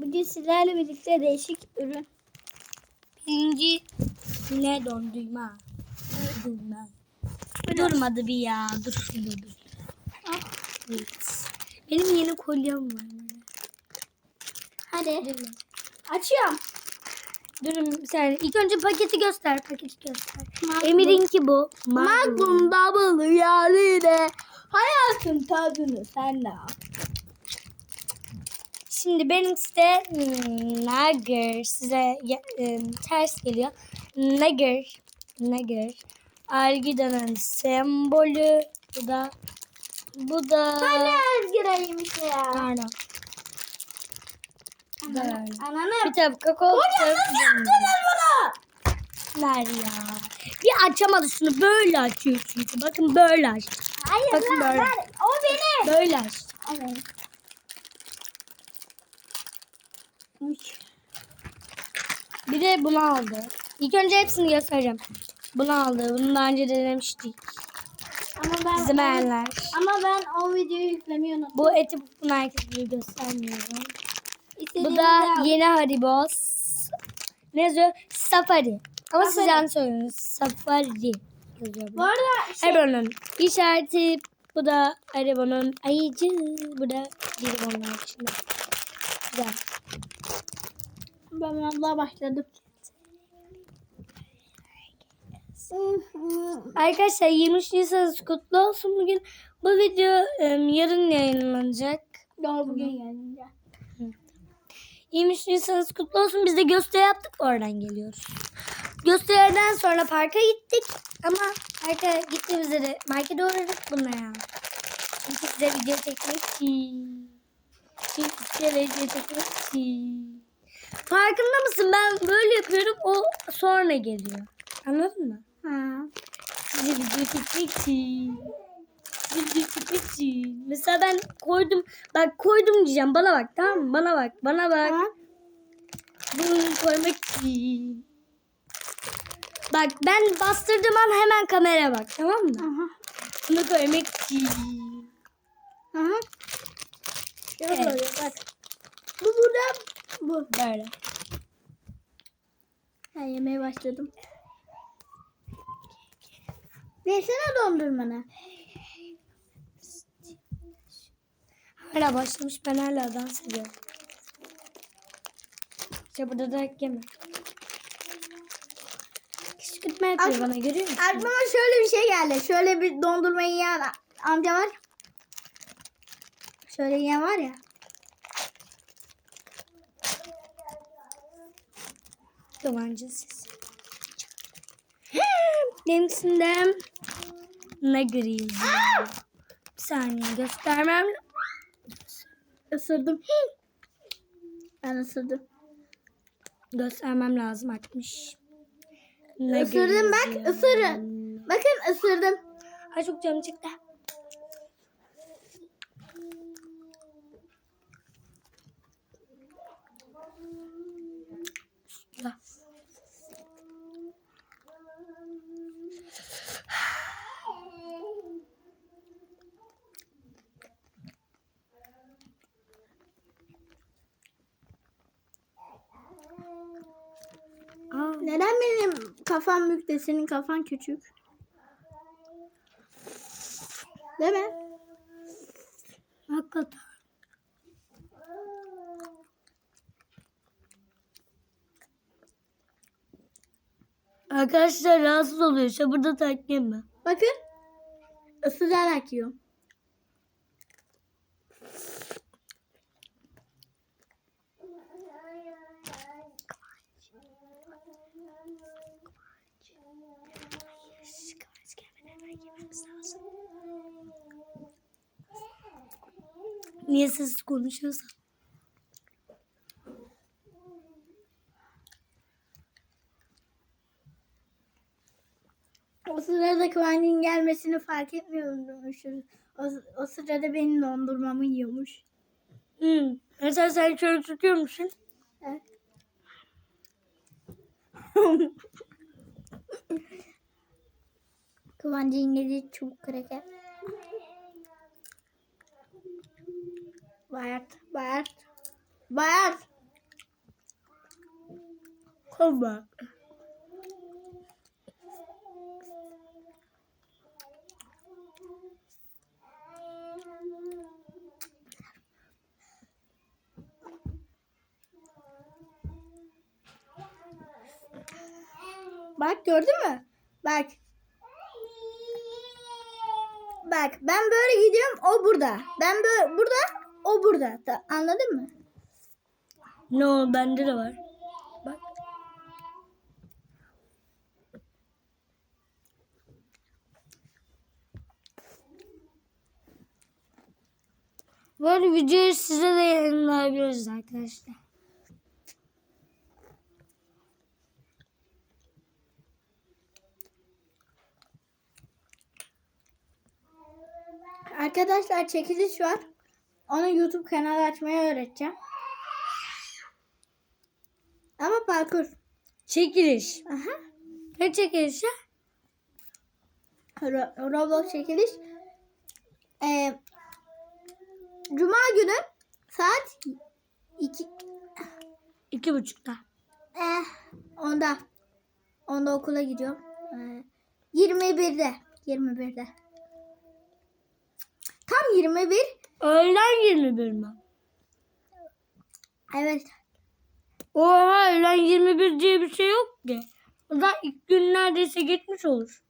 Bugün sizlerle birlikte değişik ürün. Birinci ne dondurma. Dondurma. Durmadı bir ya. Dur dur. Ah, Evet. Benim yeni kolyem var. hadi. Dur. Açıyorum. Durun bir saniye. İlk önce paketi göster. Paketi göster. Magnum. Emir'inki bu. Magnum Double yerliyle hayatın tadını sen de al. Şimdi benimkisi de Nagger. Size e, ters geliyor. Nagger. Nagger. Algida'nın sembolü. Bu da bu da Hani Özgür'eymiş ya. Pardon. Ananı. Bir Ananı. tarafı kakao, bir tarafı Yaptınız bunu. Ver ya. Bir açamadı şunu. Böyle açıyor çünkü. Bakın böyle aç. Hayır Bakın lan böyle. ver. O benim. Böyle aç. Evet. Bir de bunu aldı. İlk önce hepsini göstereceğim. Bunu aldı. Bunu daha önce denemiştik. Ama ben İzlemeyenler. Ama ben o videoyu yüklemeyi unuttum. Bu eti bunu herkese göstermiyorum. Bu da al. yeni Haribos. Ne yazıyor? Safari. Ama siz Safari. yanlış söylüyorsunuz. Safari yazıyor. Bu arada şey, Haribo'nun işareti. Bu da Haribo'nun ayıcı. Bu da Haribo'nun içinde. Güzel. Ben vallahi başladım. Arkadaşlar 23 Nisan kutlu olsun bugün. Bu video yarın yayınlanacak. Doğru bugün gelince. 23 Nisan'ınız kutlu olsun. Biz de gösteri yaptık oradan geliyoruz. Gösteriden sonra parka gittik. Ama parka gittiğimizde de markete uğradık bunlara. Çünkü size video çekmek için. Farkında mısın? Ben böyle yapıyorum. O sonra geliyor. Anladın mı? Ha. Video çekmek için. Video çekmek için. Mesela ben koydum. Bak koydum diyeceğim. Bana bak tamam mı? Bana bak. Bana bak. Ha. Bunu koymak için. Bak ben bastırdığım an hemen kameraya bak tamam mı? Aha. Bunu koymak için. Aha. Şöyle Evet. oluyor bak. Bu burada. Bu. Böyle. Ben yemeye başladım. Versene dondurmanı. Hala başlamış ben hala dans ediyorum. İşte burada da yeme. Yapıyor Aklıma- bana görüyor musun? Aklıma şöyle bir şey geldi. Şöyle bir dondurma yiyen amca var. Şöyle yiyen var ya. Yabancı ses. Benimkisinden ne göreyim? Bir saniye göstermem. Isırdım. Ben ısırdım. Göstermem lazım artmış. Ne Isırdım bak ısırın. Bakın ısırdım. Ay çok canım çıktı. Güzel. Aa, Neden kafam büyük de senin kafan küçük? Değil mi? hakikaten. Arkadaşlar rahatsız oluyor. Sabırda takmayayım mı? Bakın. Isırarak yiyorum. Niye sessiz konuşuyorsan? O sırada Kıvancı'nın gelmesini fark etmiyormuşuz. O, o sırada benim dondurmamı yiyormuş. Hmm. Mesela sen şöyle tutuyor musun? Evet. Kıvancı İngilizce çubuk kraker. Bayart, bayart, bayart. Koma. Bak gördün mü? Bak. Bak ben böyle gidiyorum o burada. Ben böyle burada o burada. Da- Anladın mı? No bende de var. Bak. Böyle videoyu size de yayınlayabiliriz arkadaşlar. Arkadaşlar çekiliş var. Onu YouTube kanalı açmayı öğreteceğim. Ama parkur. Çekiliş. Aha. Ne çekilişi? Ro- Roblox çekiliş. Ee, Cuma günü saat 2 İki buçukta. eh, onda onda okula gidiyorum. Ee, 21'de 21'de. Tam 21. Öğlen 21 mi? Evet. Oha öğlen 21 diye bir şey yok ki. O da ilk gün neredeyse gitmiş olur.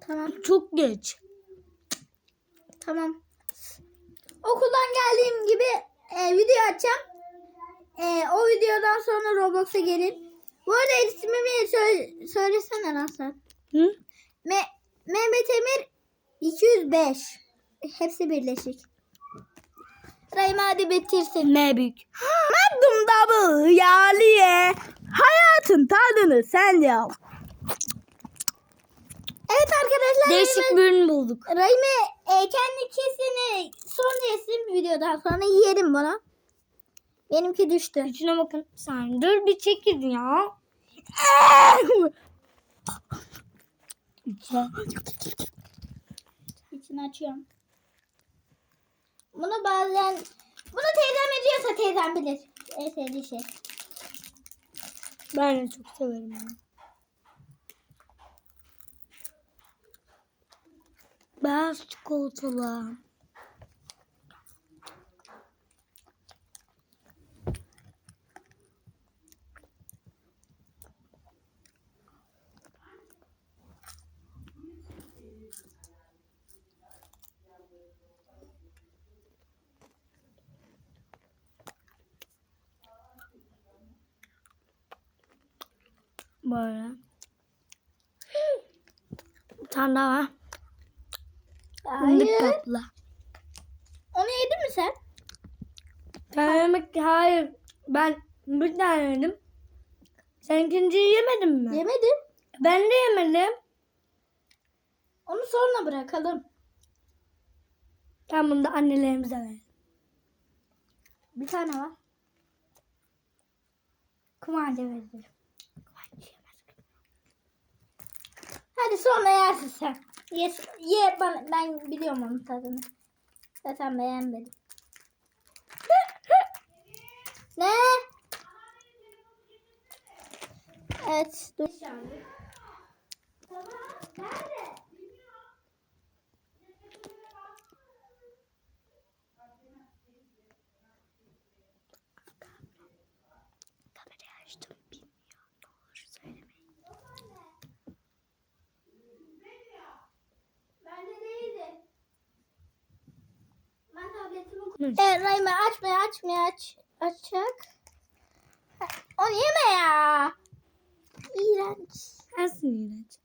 Tamam. Çok geç. Tamam. Okuldan geldiğim gibi e, video açacağım. E, o videodan sonra Roblox'a gelin. Bu arada ismimi söyle, söylesene sen. Hı? Me Mehmet Emir 205. Hepsi birleşik. Rahime hadi bitirsin. Ne büyük. Magnum Double yağlıye. Hayatın tadını sen de al. Evet arkadaşlar. Değişik bir ürün bulduk. Rahime e, kendi kesini son yesin videodan sonra yerim bunu. Benimki düştü. İçine bakın. Sen dur bir çekil ya. İçine. İçini açıyorum. Bunu bazen bunu teyzem ediyorsa teyzem bilir. En sevdiği şey. Ben de çok severim. onu. Beyaz çikolatalı. Böyle. Bir tane daha var. Hayır. kaplı. Onu yedin mi sen? Ben yemek hayır. Ben bir tane yedim. Sen ikinciyi yemedin mi? Yemedim. ben de yemedim. Onu sonra bırakalım. Ben bunu da annelerimize verelim. Bir tane var. Kıvanç'a veririm. Hadi sonra yersin sen. Ye, ye bana, ben biliyorum onun tadını. Zaten beğenmedim. ne? Evet. Dur. Kamerayı açtım bilmiyor. Ne olur söylemeyin. Bende değildi. Ben tabletimi Evet. Rahime açmaya açmaya aç. Açacak. Onu yeme ya. İğrenç. Sensin iğrenç.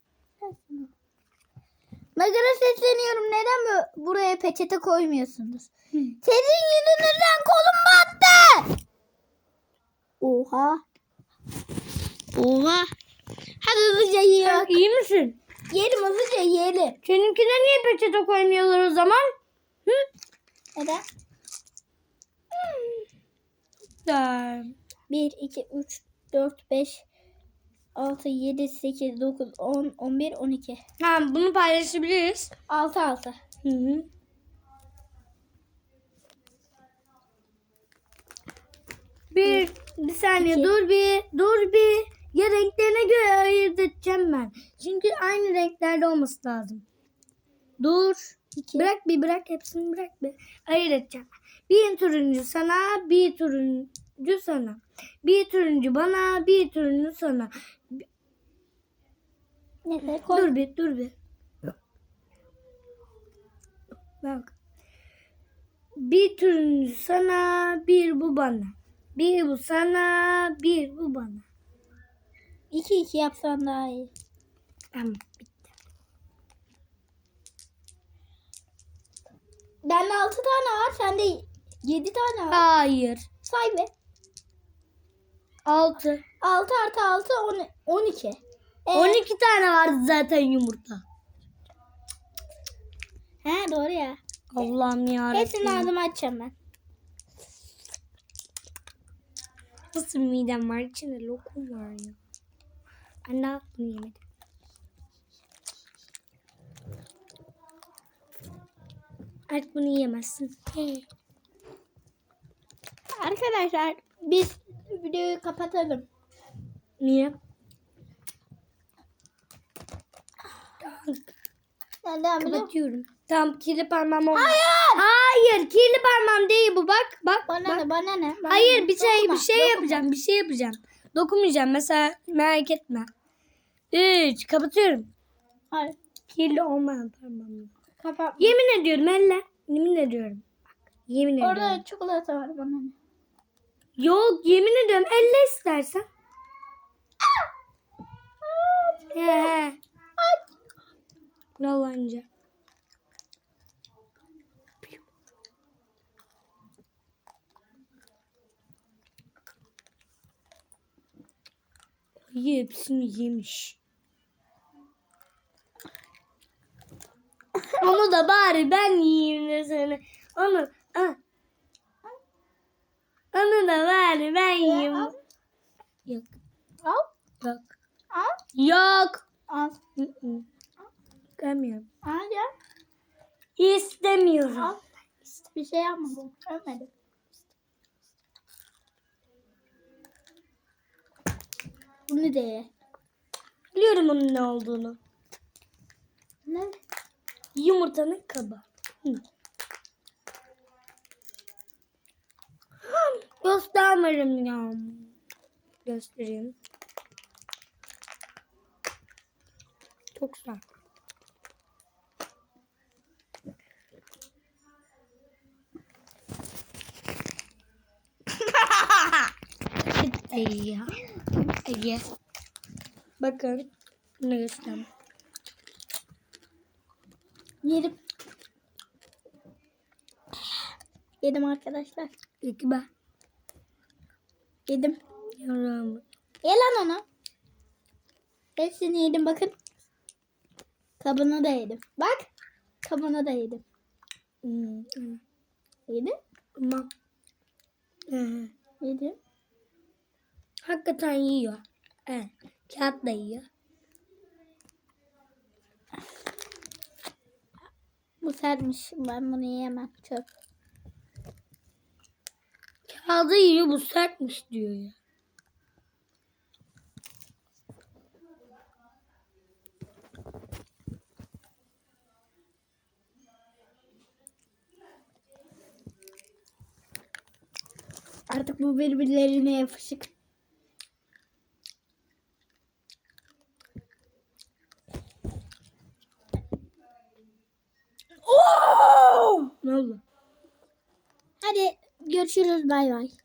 Nagara sesleniyorum. Neden bu- buraya peçete koymuyorsunuz? Hı. Sizin yüzünüzden kolum battı. Oha. Oha. Hadi hızlıca yiyelim. iyi misin? Yiyelim hızlıca yiyelim. Seninkine niye peçete koymuyorlar o zaman? Hı? Neden? Da. 1, 2, 3, 4, 5, 6, 7, 8, 9, 10, 11, 12. Ha, bunu paylaşabiliriz. 6, 6. Hı hı. Bir, bir saniye İki. dur bir, dur bir. Ya renklerine göre ayırt edeceğim ben. Çünkü aynı renklerde olması lazım. Dur. İki. Bırak bir bırak hepsini bırak bir. Ayırt edeceğim. Bir turuncu sana, bir turuncu sana. Bir turuncu bana, bir turuncu sana. Neyse koy. Dur bir, dur bir. Bak. Bir turuncu sana, bir bu bana. Bir bu sana, bir bu bana. İki iki yapsan daha iyi. Tamam. Bende altı tane var. Sende yedi tane var. Hayır. Say be. Altı. Altı artı altı on, on iki. Ee, 12 tane vardı zaten yumurta. He doğru ya. Allah'ım ya. Hepsini ağzıma açacağım ben. Nasıl midem var? İçinde lokum var ya. Ben daha bunu yemedim. Artık bunu yiyemezsin. He. Arkadaşlar biz videoyu kapatalım. Niye? Ediyorum. Kapatıyorum. Tamam kirli parmağım olmaz. Hayır. Hayır kirli parmağım değil bu bak. Bak. Bana bak. ne bana ne? Bana Hayır bir şey bir şey dokunma. yapacağım. Bir şey yapacağım. Dokunmayacağım mesela merak etme. Üç kapatıyorum. Hayır. Kirli olmayan parmağım. Kapat. Yemin ediyorum elle. Yemin ediyorum. Yemin ediyorum. Orada çikolata var bana ne? Yok yemin ediyorum elle istersen. He. Yalancı. Ayı hepsini yemiş. Onu da bari ben yiyeyim desene. Onu, ah. Onu da bari ben yiyeyim. al. Yok, Al. yok. Al. Yok. Al. Gelmiyorum. Al ya. İstemiyorum. Al. Bir şey yapmadım. Ölmedim. Bunu de ye. Biliyorum onun ne olduğunu. Ne? Yumurtanın kabı. Hı. Göstermedim ya. Göstereyim. Çok güzel. Ege. Ege. Bakın. Bunu göstereyim. Yedim. Yedim arkadaşlar. Peki ben. Yedim. Yarım. Ye lan onu. Hepsini yedim bakın. Kabını da yedim. Bak. Kabını da yedim. Hmm. Yedim. Ama ee, Yedim. hakikaten yiyor. Evet. Kağıt da yiyor. Bu sertmiş. Ben bunu yiyemem. Çöp. Kağıdı yiyor bu sertmiş diyor ya. Artık bu birbirlerine yapışık. Ne oldu? Hadi görüşürüz bay bay.